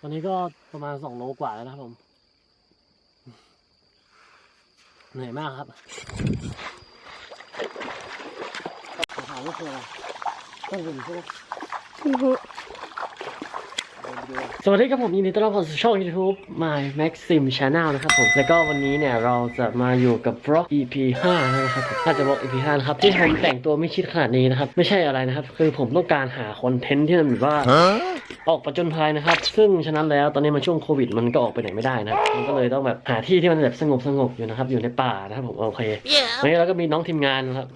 ตอนนี้ก็ประมาณสองโลกว่าแล้วนะครับผมเหนื่อยมากครับถามว่าคืออะไรต้องเห็นพวก สวัสดีครับผมยินดีต้อนรับเข้าสู่ช่อง YouTube My Maxim Channel นะครับผม แล้วก็วันนี้เนี่ยเราจะมาอยู่กับบล็อก EP 5นะครับผมน่าจะบล็อก EP 5นะครับที่ผมแต่งตัวไม่ชิดขนาดนี้นะครับไม่ใช่อะไรนะครับ คือผมต้องการหาคอนเทนต์ที่มันแบบว่าออกประจนภัยนะครับ ซึ่งฉะนั้นแล้วตอนนี้มันช่วงโควิดมันก็ออกไปไหนไม่ได้นะครับมันก็เลยต้องแบบหาที่ที่มันแบบสงบสงบๆอยู่นะครับ อยู่ในป่านะครับผมโอเควันนี้เราก็มีน้องทีมงานนะครับ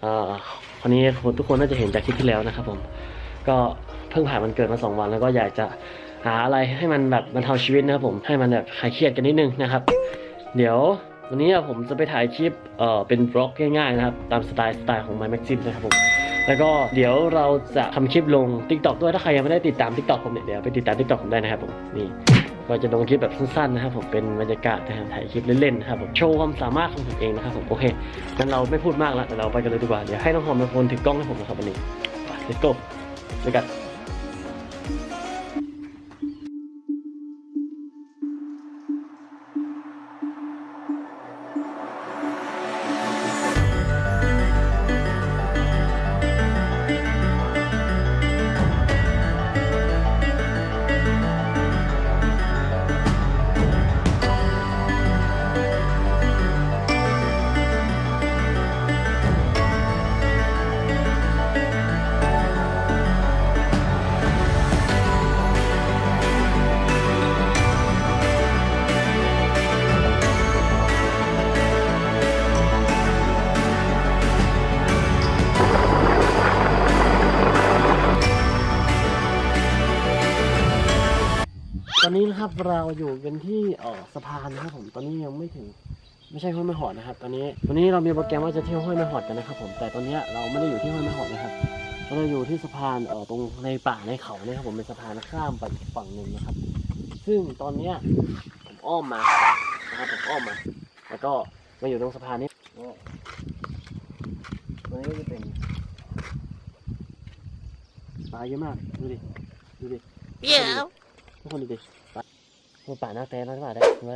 เอ่อคนนี้ทุกคนน่าจะเห็นจากคลิปที่แล้วนะครับผมก็ เพิ่งผ่านมันเกิดมาสองวัน แล้วก็อยากจะหาอะไรให้มันแบบบรรเทาชีวิตนะครับผมให้มันแบบคลายเครียดกันนิดนึงนะครับ เดี๋ยววันนี้ผมจะไปถ่ายคลิปเอ่อเป็นบล็อกง่ายๆนะครับตามสไตล์สไตล์ของ My Maxim นะครับผมแล้วก็เดี๋ยวเราจะทำคลิปลง TikTok ด้วยถ้าใครยังไม่ได้ติดตาม TikTok ผมเนี่ยเดี๋ยวไปติดตาม TikTok ผมได้นะครับผมนี่ก็จะลงคลิปแบบสั้นๆนะครับผมเป็นบรรยากาศนะครับถ่ายคลิปเล่นๆนะครับผมโชว์ความสามารถของผมเองนะครับผมโอเคงั้นเราไม่พูดมากแล้วแต่เราไปกันเลยดีกว่าเดี๋ยวให้น้องหอมเป็นคนถือกล้องให้ผมนะครับวันนี้ let's go ด้วยกัน เราอยู่กันที่เออสะพานนะครับผมตอนนี้ยังไม่ถึงไม่ใช่ห้วยแม่หอดนะครับ ตอนนี้วันนี้เรามีโปรแกรมว่าจะเที่ยวห้วยแม่หอดกันนะครับ ผมแต่ตอนเนี้ยเราไม่ได้อยู่ที่ห้วยแม่หอดนะครับเราอยู่ที่สะพานเออตรงในป่าในเขาเนี่ยครับผมเป็นสะพานข้ามไปอีกฝั่งหนึ่งนะครับ ซึ่งตอนเนี้ยผมอ้อมมานะครับผมอ้อมมา แล้วก็มาอยู่ตรงสะพานนี้เนี่ยตรงนี้ก็จะเป็นปลาเยอะมากดูดิดูดิ Yeah. ทุกคนดูดิ ป่าโอ้ป่าน้าแตนแล้วป่าได้เห็นไหม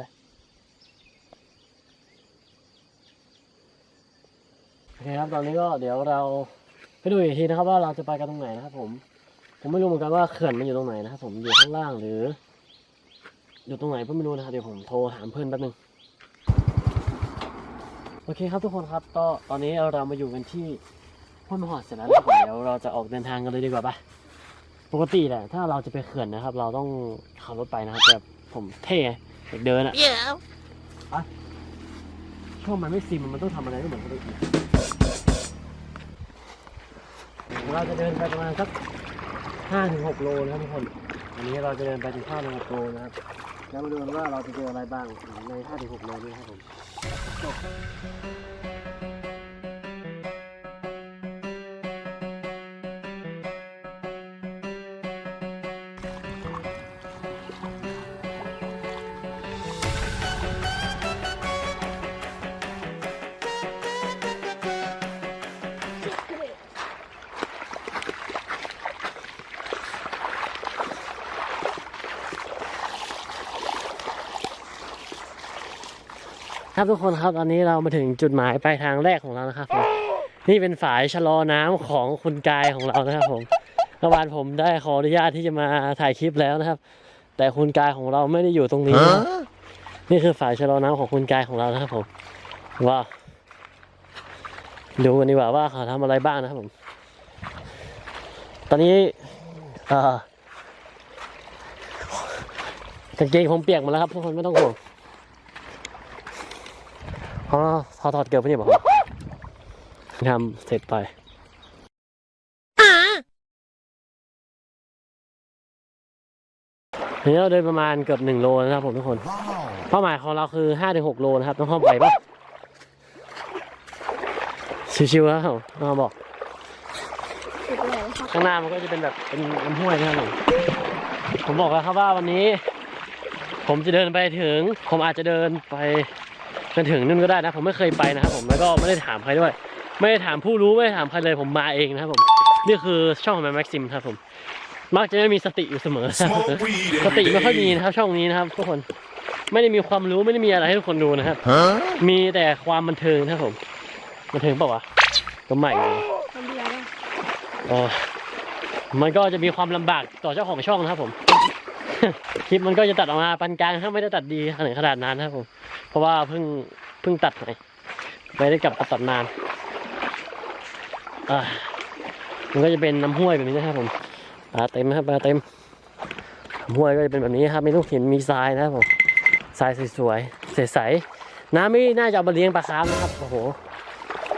โอเคครับตอนนี้ก็เดี๋ยวเราไปดูอีกทีนะครับว่าเราจะไปกันตรงไหนนะครับผม ผมไม่รู้เหมือนกันว่าเขื่อนมันอยู่ตรงไหนนะครับผมอยู่ข้างล่างหรือ อยู่ตรงไหนก็ไม่รู้นะครับเดี๋ยวผมโทรถามเพื่อนแป๊บนึงโอเคครับทุกคนครับก็ตอนนี้เรามาอยู่กันที่ห้วยมหอดเสร็จแล้วนะครับเดี๋ยวเราจะออกเดินทางกันเลยดีกว่าปะปกติแหละถ้าเราจะไปเขื่อนนะครับ เราต้องขับรถไปนะครับแต่ ผมเท่ไงอยากเดินอะ Yeah. ช่วงมันไม่ซิมมันต้องทำอะไรไม่เหมือนคนอื่นเราจะเดินไปประมาณสักห้าถึงหกโลนะครับทุกคนอันนี้เราจะเดินไปถึงห้าถึงหกโลนะครับแล้วมาดูกันว่าเราจะเจออะไรบ้างในห้าถึงหกโลนี้ครับผม ครับทุกคนครับตอนนี้เรามาถึงจุดหมายปลายทางแรกของเรานะครับผมนี่เป็นฝายชะลอน้ำของคุณกายของเรานะครับผมเมื่อวานผมได้ขออนุญาตที่จะมาถ่ายคลิปแล้วนะครับ แต่คุณกายของเราไม่ได้อยู่ตรงนี้นะนี่คือฝายชะลอน้ำของคุณกายของเรานะครับผมว้าวดูกันดีกว่าว่าเขาทำอะไรบ้างนะครับผม ตอนนี้เอ่อกางเกงผมเปียกหมดแล้วครับทุกคนไม่ต้องห่วง อ๋อถอดถอดเกลือไปเนี่ยบอกทำเสร็จไปทีนี้เราเดินประมาณเกือบหนึ่งโลนะครับผมทุกคน เป้าหมายของเราคือห้าถึงหกโลนะครับ ต้องเข้าไปปะชิวๆแล้วครับผมน้องบอก ข้างหน้ามันก็จะเป็นแบบเป็นลำห้วยนะครับผมผมบอกแล้วครับว่าวันนี้ ผมจะเดินไปถึง ผมอาจจะเดินไป จนถึงนู่นก็ได้นะ ผมไม่เคยไปนะครับผมแล้วก็ไม่ได้ถามใครด้วย ไม่ได้ถามผู้รู้ไม่ได้ถามใครเลยผมมาเองนะครับผมนี่คือช่องของแมม็กซิมครับผมมักจะไม่มีสติอยู่เสมอ Smoke weed สติ every ไม่ค่อยมี day. นะครับช่องนี้นะครับทุกคนไม่ได้มีความรู้ไม่ได้มีอะไรให้ทุกคนดูนะครับ Huh? มีแต่ความบันเทิงนะครับผมบันเทิงเปล่าวะก็ไม่เลยคนเดียวนะอ๋อมันก็จะมีความลำบากต่อเจ้าของช่องนะครับผม คลิปมันก็จะตัดออกมาปานกลางถ้าไม่ได้ตัดดีขนาดขนาดนั้นนะครับผม เพราะว่าเพิ่งเพิ่งตัดไปไม่ได้กลับมาตัดนานอ่ามันก็จะเป็นน้ำห้วยแบบนี้นะครับผมปลาเต็มนะครับปลาเต็มน้ำห้วยก็จะเป็นแบบนี้ครับม่ต้องเห็นมีทรายนะครับผมทรายสวยๆใสๆน้ำไม่น่าจะเอามาเลี้ยงปลาคาร์ฟนะครับโอ้โห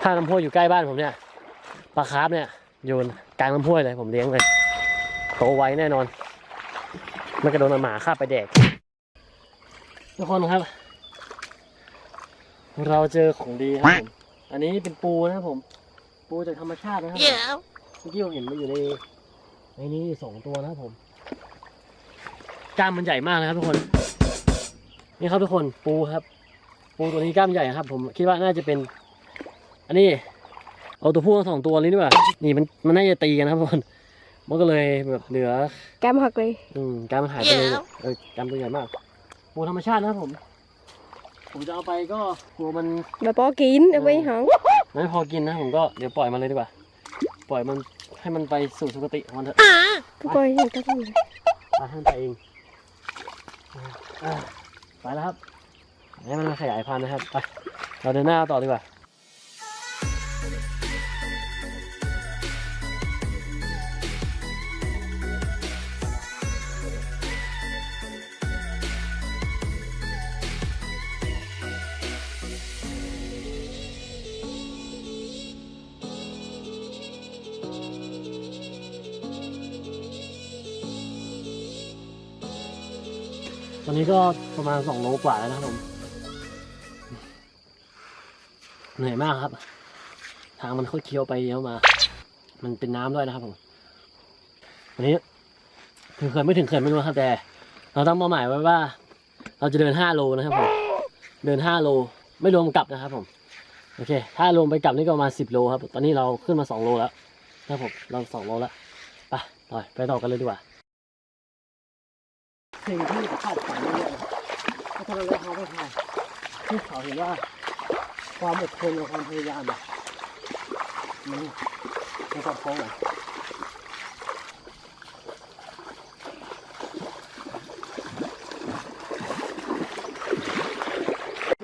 ถ้าน้ำห้วยอยู่ใกล้บ้านผมเนี่ยปลาคาร์ฟเนี่ยโยนกลางน้ำห้วยเลยผมเลี้ยงเลยโตไวแน่นอน ไม่กระโดนหมาฆ่าบไปแดกทุกคนครับ เราเจอของดีครับผมอันนี้เป็นปูนะครับผม ปูจากธรรมชาตินะครับผมเมื่อกี้ผมเห็นมันอยู่ในในนี้สองตัวนะครับผมกล้ามมันใหญ่มากนะครับทุกคน นี่ครับทุกคนปูครับ ปูตัวนี้กล้ามใหญ่ครับ ผมคิดว่าน่าจะเป็น อันนี้ เอาตัวผู้ทั้งสองตัวนี้ดีกว่านี่มันมันน่าจะตีกันนะครับทุกคน มันก็เลยแบบเหลือแกมหักเลย อืมการมันหายไปเลยเนี่ยเออการตัวใหญ่มากปูธรรมชาตินะครับผม ผมจะเอาไปก็กลัวมัน แบบปอกินเอาไปหางไม่พอกินนะผมก็เดี๋ยวปล่อยมันเลยดีกว่า ปล่อยมันให้มันไปสู่สุคติของมันเถอะทุกคนเห็นกันเลยไปให้มันไปเองอ่าไปแล้วครับให้มันมาขยายพันธุ์นะครับไปเราเดินหน้าต่อดีกว่า ก็ประมาณสองโลกว่าแล้วนะครับผม เหนื่อยมากครับ ทางมันค่อยเคี้ยวไปเคี้ยวมา มันเป็นน้ำด้วยนะครับผม วันนี้ถึงเขื่อนไม่ถึงเขื่อนไม่รู้ครับแต่ เราตั้งเป้าหมายไว้ว่า เราจะเดินห้าโลนะครับผม เดินห้าโลไม่รวมกลับนะครับผม โอเค ถ้ารวมไปกลับนี่ก็ประมาณสิบโลครับ ตอนนี้เราขึ้นมาสองโลแล้วนะครับผมเราสองโลแล้วไปต่อไปต่อกันเลยดีกว่าสิ่งที่คาดฝัน ไม่ได้ก็ทำไมเราเขาไม่ทำที่เขาเห็นว่าความอดทนกับความพยายามอะมันมันสอดคล้องกัน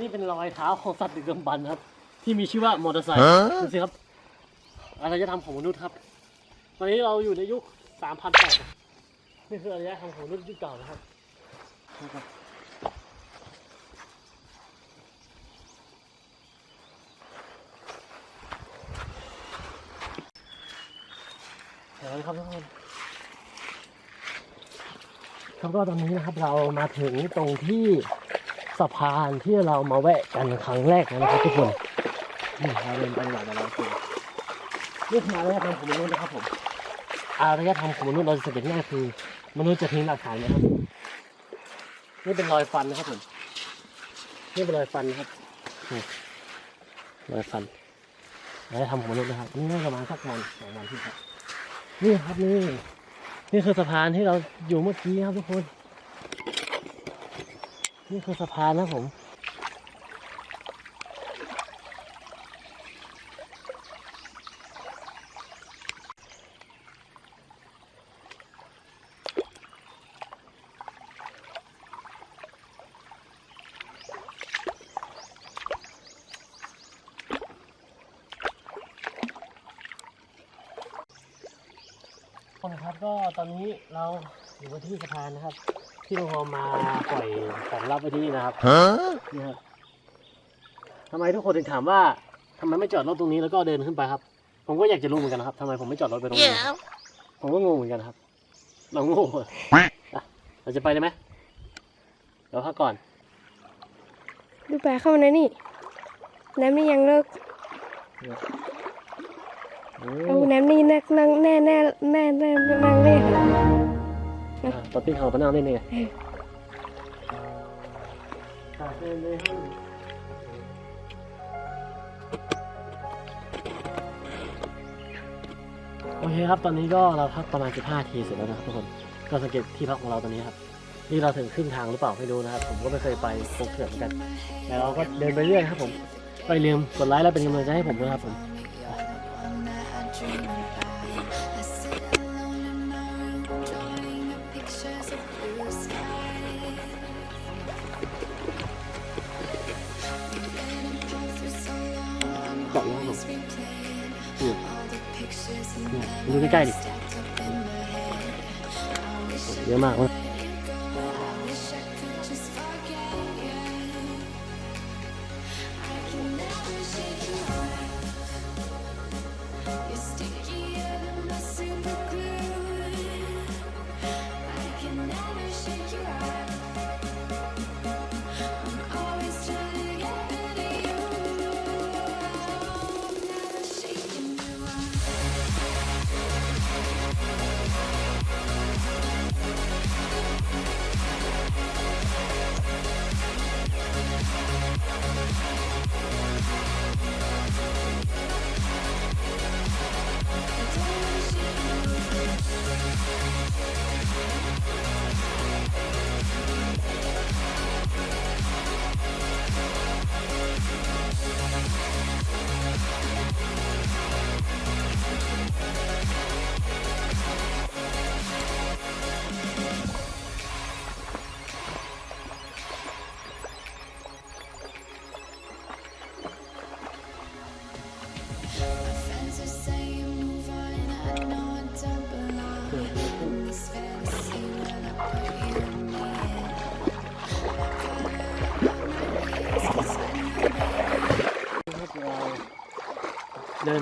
นี่เป็นรอยเท้าของสัตว์ดึกดำบรรพ์ครับ ที่มีชื่อว่ามอเตอร์ไซค์ฮะดูสิครับอารยธรรมของมนุษย์ครับ ตอนนี้เราอยู่ในยุค3,008นี่คืออารยธรรมของมนุษย์ยุคเก่านะครับ นะครับเดี๋ยวนะครับทุกคนแล้วก็ตอนนี้นะครับเรามาถึงตรงที่สะพานที่เรามาแวะกันครั้งแรกแล้วนะครับทุกคนนี่เราเดินไปหลังมาแล้วคือนี่คืออารยธรรมของมนุษย์นะครับผมอารยธรรมของมนุษย์เราจะสังเกตง่ายคือ มนุษย์จะทิ้งหลักฐานนะครับนี่เป็นรอยฟันนะครับผมนี่เป็นรอยฟันนะครับนี่รอยฟันอารยธรรมของมนุษย์นะครับนี่น่าจะประมาณสักวันสองวันที่ครับ นี่ครับนี่ นี่คือสะพานที่เราอยู่เมื่อกี้ครับทุกคน นี่คือสะพานนะผม ตอนนี้เราอยู่บนที่สะพานนะครับ ที่เราพอมาปล่อยของลับไว้ที่นี่นะครับ Huh? นี่ครับทำไมทุกคนถึงถามว่าทำไมไม่จอดรถตรงนี้แล้วก็เดินขึ้นไปครับ ผมก็อยากจะรู้เหมือนกันนะครับทำไมผมไม่จอดรถไปตรงนี้นะครับผมก็งงเหมือนกันครับ เราโง่อะอะเราจะไปเลยไหมเดี๋ยวพักก่อนดูแปลเข้ามาในนี่น้ำนี่ยังเลิกโอ้ เอาน้ำนี่นั่งนั่งแน่แน่แน่แน่นั่งเล่นอะตอนที่เขาไปนั่งเล่นเนี่ยตากเล่นเลยให้โอเคครับ ตอนนี้ก็เราพักประมาณ 15ทีเสร็จแล้วนะครับทุกคน ก็สังเกตที่พักของเราตอนนี้ครับ นี่เราถึงครึ่งทางหรือเปล่าไม่รู้นะครับ ผมก็ไม่เคยไปโคกเถื่อนเหมือนกัน แต่เราก็เดินไปเรื่อยครับผมก็อย่าลืมกดไลค์และเป็นกำลังใจให้ผมด้วยครับผม เกาะแล้วครับผม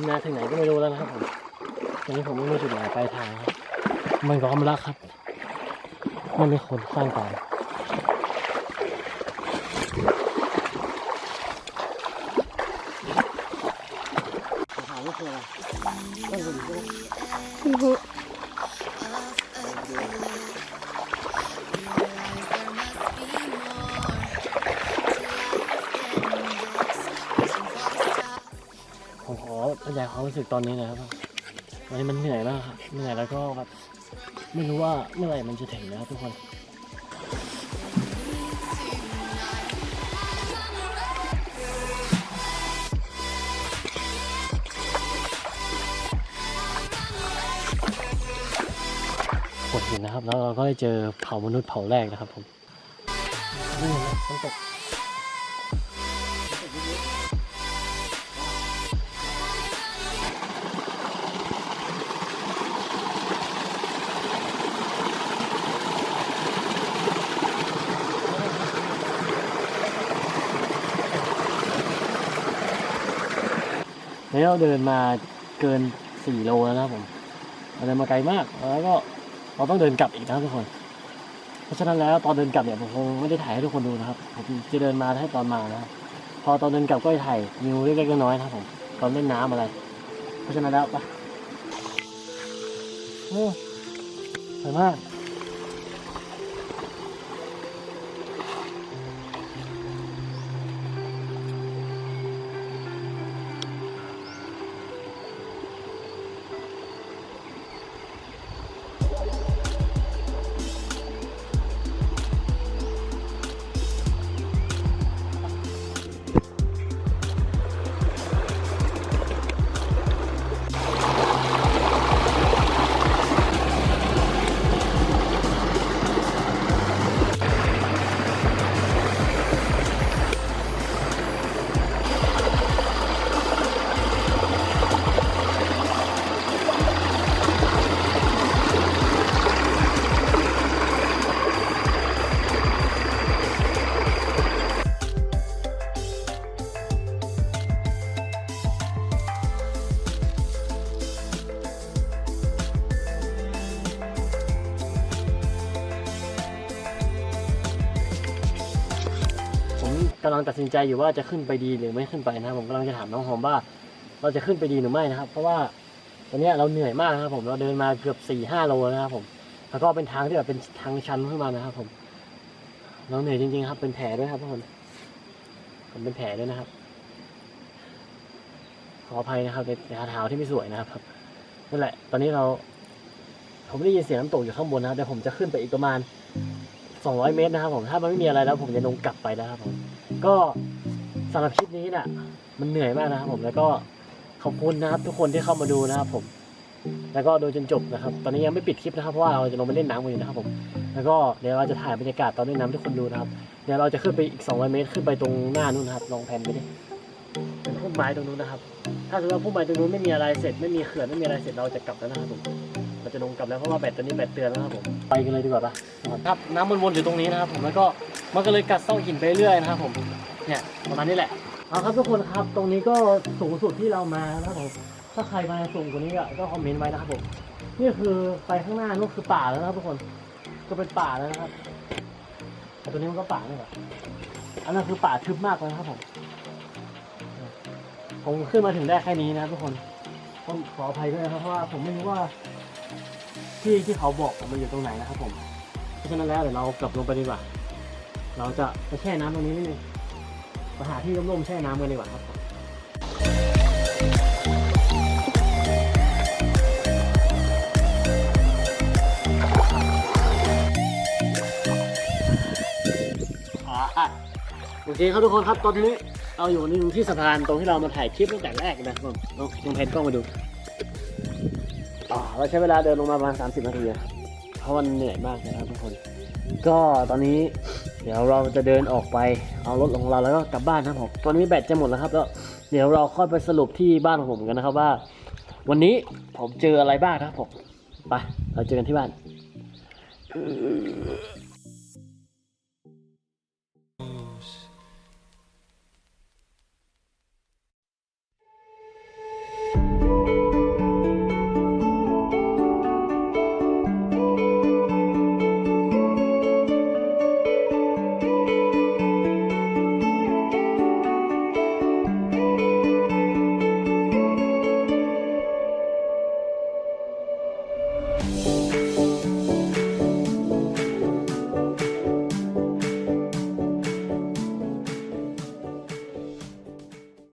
เนี่ยเนี่ยดูใกล้ๆดิเยอะมากเลยเราเดินมาถึงไหนก็ไม่รู้แล้วนะครับผมตอนนี้ผมไม่มีจุดหมายปลายทางครับ มันร้อมรักครับ มันเป็นคนข้างกายถามว่าคืออะไรต้นกระดิ่งใช่ไหมอือฮึผม รรยายความรู้สึกตอนนี้นะครับวันนี้มันเหนื่อยมากครับเหนื่อยแล้วก็แบบไม่รู้ว่าเมื่อไหร่มันจะถึงนะครับทุกคนกดหินนะครับ แล้วเราก็ได้เจอเผ่ามนุษย์เผ่าแรกนะครับผมนี่นไหมน้ำตก นี่เราเดินมาเกินสี่โลแล้วนะครับผมเราเดินมาไกลมาก แล้วก็เราต้องเดินกลับอีกนะครับทุกคน เพราะฉะนั้นแล้วตอนเดินกลับเนี่ยผมคงไม่ได้ถ่ายให้ทุกคนดูนะครับ ผมจะเดินมาให้ตอนมานะพอตอนเดินกลับก็จะถ่ายนิวเล็กๆน้อยๆนะครับผมตอนเล่นน้ำอะไร เพราะฉะนั้นแล้วไปโอ้สวยมาก ลังตัดสินใจอยู่ว่าจะขึ้นไปดีหรือไม่ขึ้นไปนะครับผมกำลังจะถามน้องหอมว่า เราจะขึ้นไปดีหรือไม่นะครับ เพราะว่าตอนนี้เราเหนื่อยมากนะครับ ผมเราเดินมาเกือบสี่ห้าโลนะครับผมแล้วก็เป็นทางที่แบบเป็นทางชันขึ้นมานะครับ ผมเราเหนื่อยจริงๆครับ เป็นแผลด้วยครับทุกคนผมเป็นแผลด้วยนะครับ ขออภัยนะครับในเท้าที่ไม่สวยนะครับนั่นแหละ ตอนนี้เรา ผมได้ยินเสียงน้ำตกอยู่ข้างบนนะครับเดี๋ยวผมจะขึ้นไปอีกประมาณ 200 เมตรนะครับผมถ้ามันไม่มีอะไรแล้ว ผมจะลงกลับไปแล้วครับผมก็สำหรับคลิปนี้น่ะ มันเหนื่อยมากนะครับผมแล้วก็ขอบคุณนะครับ ทุกคนที่เข้ามาดูนะครับผม แล้วก็ดูจนจบนะครับ ตอนนี้ยังไม่ปิดคลิปนะครับเพราะว่าเราจะลงไปเล่นน้ำกันอยู่นะครับผมแล้วก็เดี๋ยวเราจะถ่ายบรรยากาศตอนเล่นน้ำให้ทุกคนดูนะครับเดี๋ยวเราจะขึ้นไปอีก 200 เมตร ขึ้นไปตรงหน้านู้นครับลองแผนไปดิเป็นพุ่มไม้ตรงนู้นนะครับ ถ้าสมมติว่าพุ่มไม้ตรงนู้นไม่มีอะไรเสร็จไม่มีเขื่อนไม่มีอะไรเสร็จเราจะกลับแล้วนะครับผม จะลงกลับแล้วเพราะว่าแบตตอนนี้แบตเตือนแล้วครับผมไปกันเลยดีกว่าปะครับน้ำมันวนอยู่ตรงนี้นะครับผมแล้วก็มันก็เลยกัดเส้าหินไปเรื่อยนะครับผมเนี่ยประมาณนี้แหละเอาครับทุกคนครับตรงนี้ก็สูงสุดที่เรามานะครับผมถ้าใครมาสูงกว่านี้ก็ก็คอมเมนต์ไว้นะครับผมนี่คือไปข้างหน้านู่นคือป่าแล้วนะครับทุกคนก็เป็นป่าแล้วนะครับแต่ตัวนี้มันก็ป่านี่แหละอันนั้นคือป่าทึบมากเลยนะครับผมผมขึ้นมาถึงได้แค่นี้นะทุกคนต้องขออภัยด้วยนะครับเพราะว่าผมไม่รู้ว่า ที่ที่เขาบอกมันอยู่ตรงไหนนะครับผม เพราะฉะนั้นแล้วเดี๋ยวเรากลับลงไปดีกว่า เราจะไปแช่น้ำตรงนี้นิดนึงไปหาที่ร่มๆแช่น้ำกันดีกว่าครับผมโอเคครับทุกคนครับตอนนี้เราอยู่ในที่สะพานตรงที่เรามาถ่ายคลิปตั้งแต่แรกนะครับผมลองลองแพนกล้องมาดู อ่าเราใช้เวลาเดินลงมาประมาณ 30 นาทีครับเพราะมันเหนื่อยมากนะครับทุกคน ก็ตอนนี้เดี๋ยวเราจะเดินออกไปเอารถของเราแล้วก็กลับบ้านนะครับผมตอนนี้แบตจะหมดแล้วครับแล้วเดี๋ยวเราค่อยไปสรุปที่บ้านของผมกันนะครับว่า วันนี้ผมเจออะไรบ้างนะครับผมไปเราเจอกันที่บ้าน